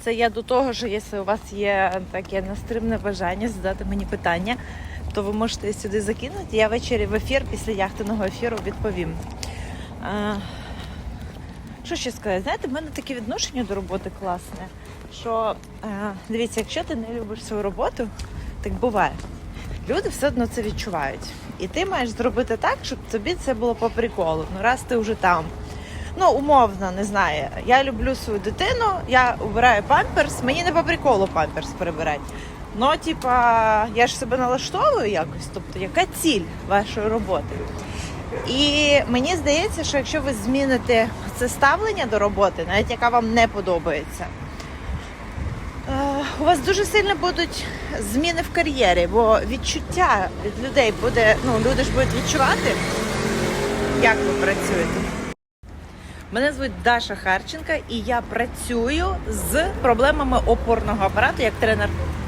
Це я до того, що якщо у вас є таке настримне бажання задати мені питання, то ви можете сюди закинути. Я ввечері в ефір після яхтиного ефіру відповім. А, що ще сказати? Знаєте, в мене таке відношення до роботи класне. Що е, дивіться, якщо ти не любиш свою роботу, так буває. Люди все одно це відчувають. І ти маєш зробити так, щоб тобі це було по приколу. Ну раз ти вже там. Ну, умовно, не знаю. Я люблю свою дитину, я обираю памперс, мені не по приколу памперс перебирати. Ну, типа, я ж себе налаштовую якось. Тобто, яка ціль вашої роботи? І мені здається, що якщо ви зміните це ставлення до роботи, навіть яка вам не подобається, е, у вас дуже сильно будуть зміни в кар'єрі, бо відчуття від людей буде, ну люди ж будуть відчувати, як ви працюєте. Мене звуть Даша Харченка, і я працюю з проблемами опорного апарату як тренер